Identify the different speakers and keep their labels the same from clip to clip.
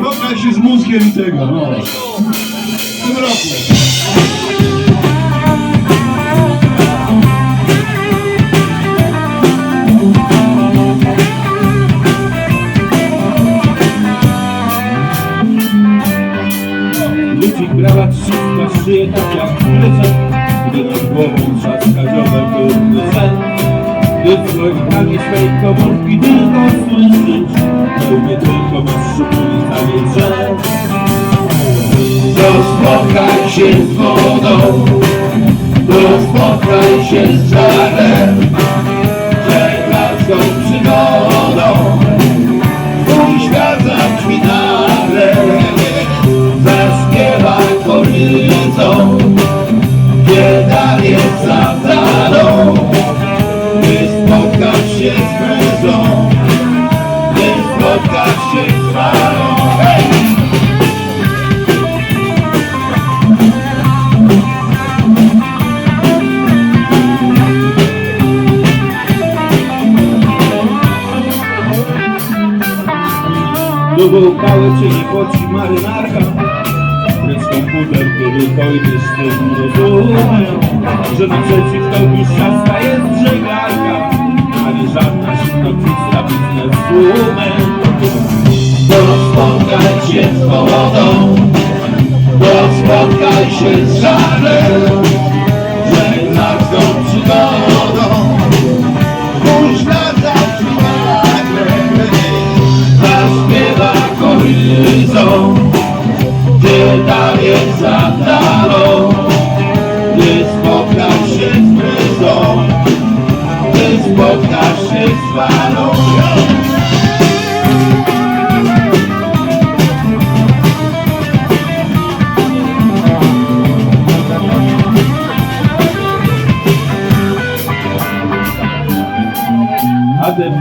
Speaker 1: Spotkaj się z mózgiem i tego, no. W tym roku.
Speaker 2: Ludzi krawat wszystko szyje tak jak plecak Gdy nad głową trzaska ziobek durny sen. Gdy w słoikami swej komórki tylko słyszysz nie tylko masz szukulica wieczę
Speaker 3: Rozpokaj się z wodą, rozpokaj się z żarem, żeglarską przygodą, twój świat zabrzmi
Speaker 2: Długą kałę czyni poci marynarka. Lecz komputer, kiedy dojdzie z tym rozumiem Że naprzeciw tobie szasta jest żeglarka A nie żadna zimnokrwista bizneswoman.
Speaker 3: Spotkaj się z wodą, spotkaj się z żarem,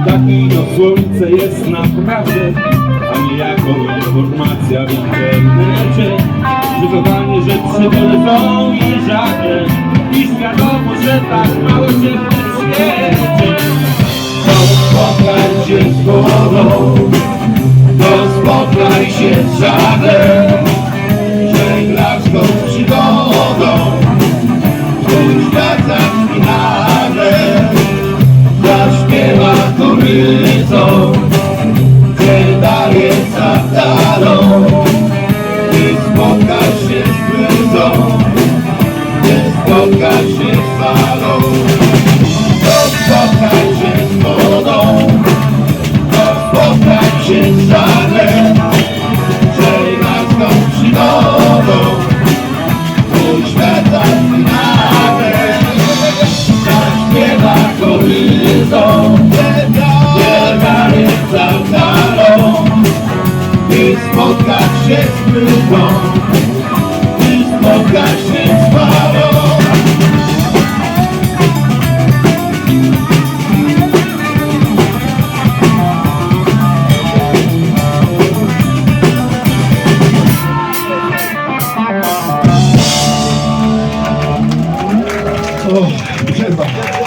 Speaker 2: Ptaki to słońce jest naprawdę A nie jako informacja w internecie. Przy dole są jeżacze I wiadomo, że tak mało się w tym świecie.
Speaker 3: Spotkaj się z wodą, spotkaj się z żaglem, willicą, gdy daje satalą i spotkasz się z bryzą, gdy spotkasz się z falą, to spotkaj się z wodą, to spotkaj. is gone